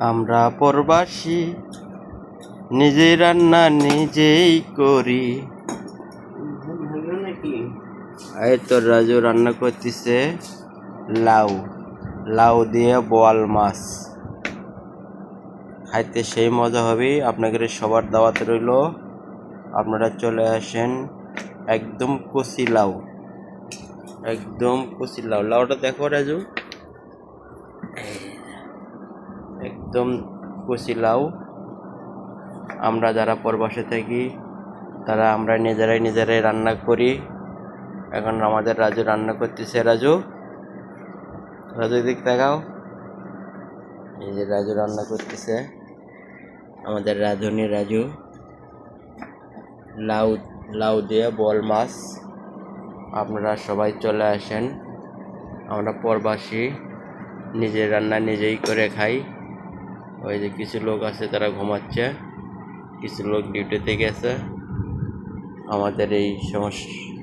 আমরা প্রবাসী। নিজেই রান্না নিজেই করি। এই তো রাজু রান্না করতেছে লাউ। লাউ দিয়ে বোয়াল মাছ। খাইতে সেই মজা হবে। আপনাদের সবার দাওয়াতে রইল। আপনারা চলে আসেন একদম কচি লাউ। একদম কচি লাউ। লাউটা দেখো রাজু। একদম কচি লাউ। আমরা যারা প্রবাসে থাকি, তারা আমরা নিজেরাই নিজেরাই রান্না করি। এখন আমাদের রাজু রান্না করতেছে। রাজু? রাজু দিক দেখাও এই যে রাজু রান্না করতেছে। আমাদের রাঁধুনি রাজু। লাউ লাউ দিয়ে বল মাছ। আপনারা সবাই চলে আসেন। আমরা প্রবাসী, নিজের রান্না নিজেই করে খাই। ওই যে কিছু লোক আছে তারা ঘুমাচ্ছে। কিছু লোক ডিউটিতে গেছে। আমাদের এই সমস্যা